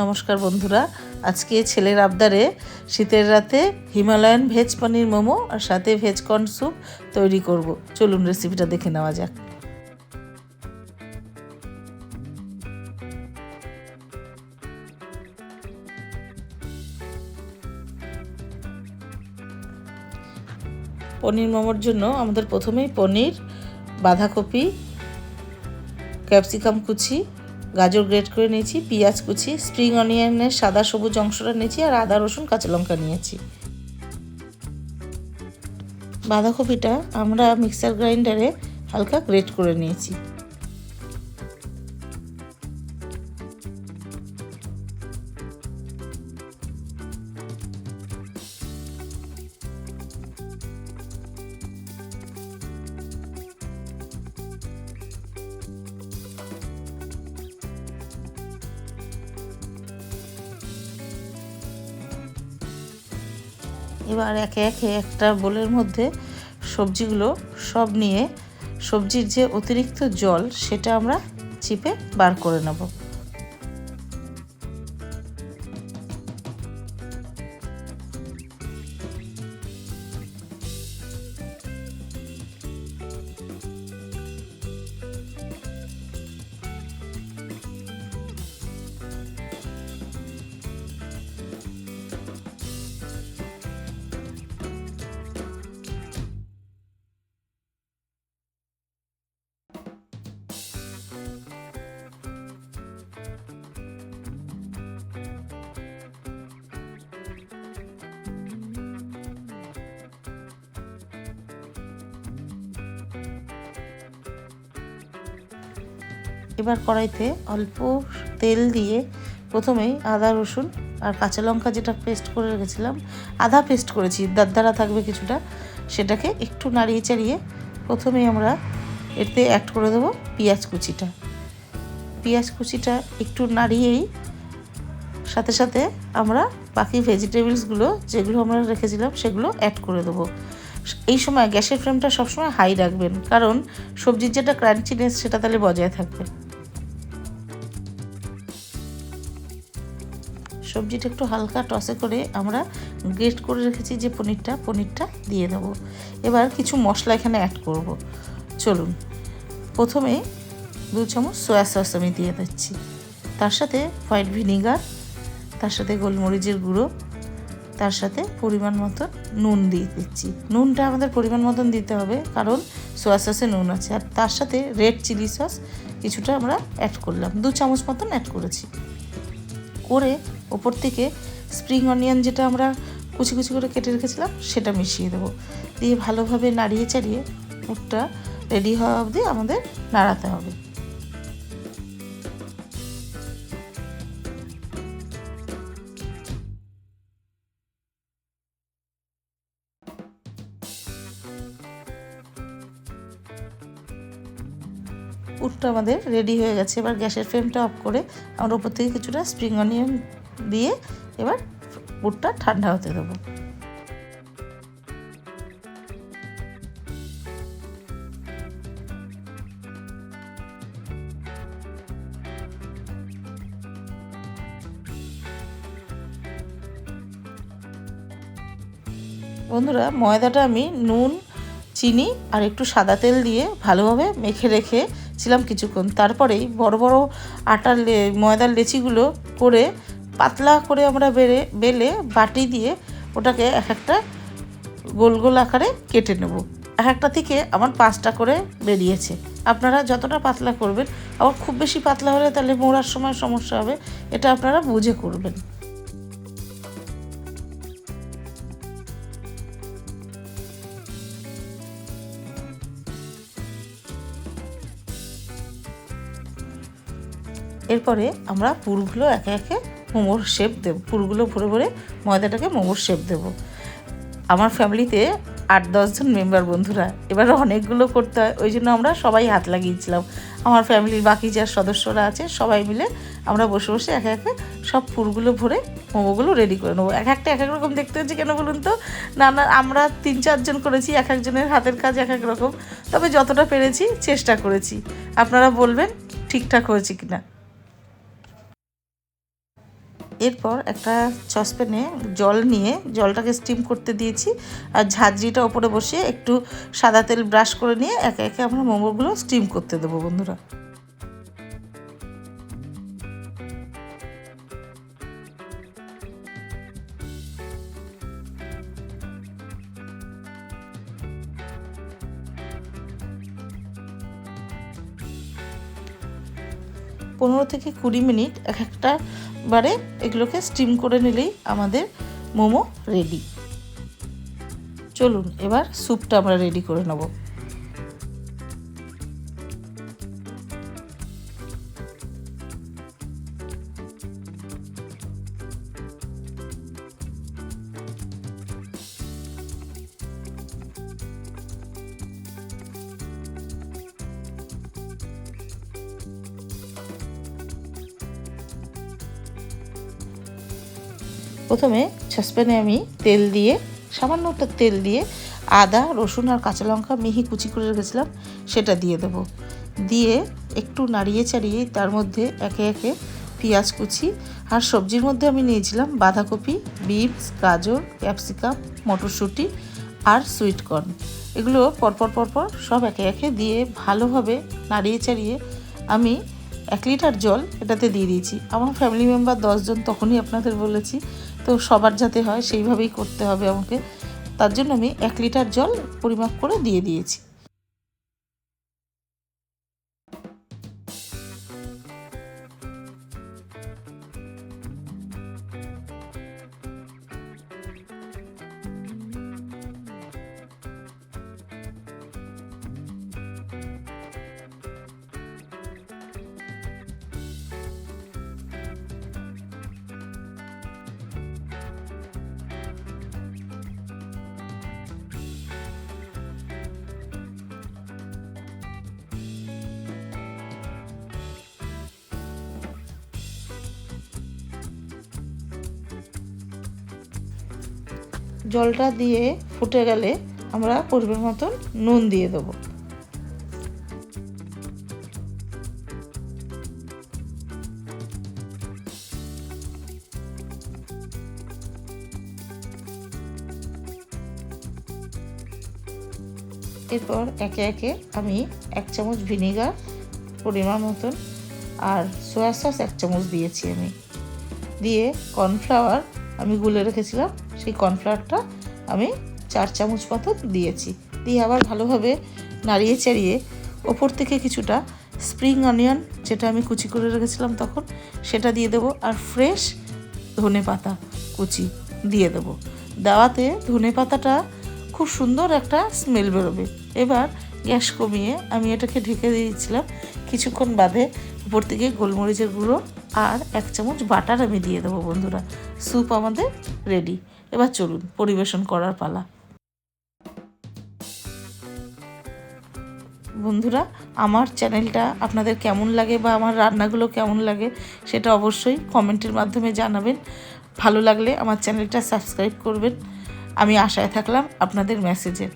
নমস্কার বন্ধুরা। আজকে ছেলের আবদারে শীতের রাতে হিমালয়ান ভেজ পনির মোমো আর সাথে ভেজ কর্ন স্যুপ তৈরি করব। চলুন রেসিপিটা দেখে নেওয়া যাক। পনির মোমোর জন্য আমাদের প্রথমেই পনির, বাঁধাকপি, ক্যাপসিকাম কুচি গাজর গ্রেট করে নিয়েছি, পেঁয়াজ কুচি স্প্রিং অনিয়নের সাদা সবুজ অংশটা নিয়েছি আর আদা, রসুন, কাঁচা লঙ্কা নিয়েছি। বাঁধাকপিটা আমরা মিক্সার গ্রাইন্ডারে হালকা গ্রেট করে নিয়েছি। এবার একে একে একটা বোলের মধ্যে সবজিগুলো সব নিয়ে সবজির যে অতিরিক্ত জল, সেটা আমরা চিপে বার করে নেব। এবার কড়াইতে অল্প তেল দিয়ে প্রথমেই আদা, রসুন আর কাঁচা লঙ্কা যেটা পেস্ট করে রেখেছিলাম, আধা পেস্ট করেছি, দারদারা থাকবে কিছুটা, সেটাকে একটু নাড়িয়ে চাড়িয়ে প্রথমেই আমরা এতে অ্যাড করে দেবো পেঁয়াজ কুচিটা। পেঁয়াজ কুচিটা একটু নাড়িয়েই সাথে সাথে আমরা বাকি ভেজিটেবলসগুলো যেগুলো আমরা রেখেছিলাম সেগুলো অ্যাড করে দেবো। এই সময় গ্যাসের ফ্লেমটা সবসময় হাই রাখবেন, কারণ সবজির যেটা ক্রাঞ্চিনেস সেটা তাহলে বজায় থাকবে। সবজিটা একটু হালকা টসে করে আমরা গ্রেট করে রেখেছি যে পনিরটা পনিরটা দিয়ে দেব। এবার কিছু মশলা এখানে অ্যাড করব। চলুন, প্রথমে দু চামচ সয়া সস আমি দিয়ে দিচ্ছি। তার সাথে হোয়াইট ভিনিগার তার সাথে গোলমরিচের গুঁড়ো, তার সাথে পরিমাণ মতন নুন দিয়ে দিচ্ছি। নুনটা আমাদের পরিমাণ মতন দিতে হবে, কারণ সোয়া সসে নুন আছে। আর তার সাথে রেড চিলি সস কিছুটা আমরা অ্যাড করলাম। দু চামচ মতন অ্যাড করেছি। করে ওপর থেকে স্প্রিং অনিয়ন যেটা আমরা কুচি কুচি করে কেটে রেখেছিলাম, সেটা মিশিয়ে দেবো। দিয়ে ভালোভাবে নাড়িয়ে চাড়িয়ে পুরটা রেডি হওয়া অবধি আমাদের নাড়াতে হবে। পুরটা আমাদের রেডি হয়ে গেছে। এবার গ্যাসের ফ্লেমটা অফ করে আমরা উপর থেকে কিছুটা স্প্রিং অনিয়ন দিয়ে এবার পুরটা ঠান্ডা হতে দেবো। বন্ধুরা, ময়দাটা আমি নুন, চিনি আর একটু সাদা তেল দিয়ে ভালোভাবে মেখে রেখেছিলাম কিছুক্ষণ। তারপরেই বড় বড় আটার ময়দার লেচিগুলো করে পাতলা করে আমরা বেড়ে, বেলে বাটি দিয়ে ওটাকে এক একটা গোল গোল আকারে কেটে নেব। এক একটা থেকে আমার পাঁচটা করে বেরিয়েছে। আপনারা যতটা পাতলা করবেন, আবার খুব বেশি পাতলা হলে তাহলে মোড়ার সময় সমস্যা হবে, এটা আপনারা বুঝে করবেন। এরপরে আমরা পুরগুলো একে একে মোমোর শেপ দেব। পুরগুলো ভরে ভরে ময়দাটাকে মোমোর শেপ দেব। আমার ফ্যামিলিতে আট দশজন মেম্বার বন্ধুরা। এবারে অনেকগুলো করতে হয়। ওই জন্য আমরা সবাই হাত লাগিয়েছিলাম। আমার ফ্যামিলির বাকি যার সদস্যরা আছে, সবাই মিলে আমরা বসে বসে একে একে সব ফুলগুলো ভরে মোমোগুলো রেডি করে নেব। এক একটা এক এক রকম দেখতে হচ্ছে কেন বলুন তো? না না, আমরা তিন চারজন করেছি, এক একজনের হাতের কাজ এক এক রকম। তবে যতটা পেরেছি, চেষ্টা করেছি। আপনারা বলবেন ঠিকঠাক হয়েছে কিনা। এরপর একটা সসপ্যানে জল নিয়ে জলটাকে স্টিম করতে দিয়েছি আর ঝাঁঝরিটা ওপরে বসিয়ে একটু সাদা তেল ব্রাশ করে নিয়ে একে একে আমরা মোমোগুলো স্টিম করতে দেবো, বন্ধুরা। পনেরো থেকে কুড়ি মিনিট এক একটা বারে এগুলোকে স্টিম করে নিলেই আমাদের মোমো রেডি চলুন, এবার স্যুপটা আমরা রেডি করে নেব। প্রথমে সসপ্যানে আমি তেল দিয়ে, সামান্য একটা তেল দিয়ে আদা, রসুন আর কাঁচা লঙ্কা মিহি কুচি করে রেখেছিলাম, সেটা দিয়ে দেব। দিয়ে একটু নাড়িয়ে চাড়িয়ে তার মধ্যে একে একে পেঁয়াজ কুচি আর সবজির মধ্যে আমি নিয়েছিলাম বাঁধাকপি, বিনস, গাজর, ক্যাপসিকাম, মটরশুঁটি আর সুইট কর্ন। এগুলো পরপর পরপর সব একে একে দিয়ে ভালোভাবে নাড়িয়ে চাড়িয়ে আমি এক লিটার জল এটাতে দিয়ে দিয়েছি। আমার ফ্যামিলি মেম্বার দশজন তখনই আপনাদের বলেছি তো সবার যাতে হয় সেইভাবেই করতে হবে আমাকে। তার জন্য আমি এক লিটার জল পরিমাপ করে দিয়ে দিয়েছি। জলটা দিয়ে ফুটে গেলে আমরা পরিমাণ মতন নুন দিয়ে দেবো। এরপর একে একে আমি এক চামচ ভিনিগার পরিমাণ মতন আর সয়া সস এক চামচ দিয়েছি আমি। দিয়ে কর্নফ্লাওয়ার আমি গুলে রেখেছিলাম সেই কর্নফ্লাওয়ারটা আমি চার চামচ মতো দিয়েছি। দিয়ে আবার ভালোভাবে নাড়িয়ে চাড়িয়ে ওপর থেকে কিছুটা স্প্রিং অনিয়ন যেটা আমি কুচি করে রেখেছিলাম তখন, সেটা দিয়ে দেবো আর ফ্রেশ ধনে পাতা কুচি দিয়ে দেবো। দেওয়াতে ধনে পাতাটা খুব সুন্দর একটা স্মেল বেরোবে। এবার গ্যাস কমিয়ে আমি এটাকে ঢেকে দিয়েছিলাম। কিছুক্ষণ বাদে উপর থেকে গোলমরিচের গুঁড়ো আর এক চামচ বাটার আমি দিয়ে দেবো বন্ধুরা। স্যুপ আমাদের রেডি। এবার চলুন, পরিবেশন করার পালা। বন্ধুরা, আমার চ্যানেলটা আপনাদের কেমন লাগে বা আমার রান্নাগুলো কেমন লাগে সেটা অবশ্যই কমেন্টের মাধ্যমে জানাবেন। ভালো লাগলে আমার চ্যানেলটা সাবস্ক্রাইব করবেন। আমি আশায় থাকলাম আপনাদের মেসেজের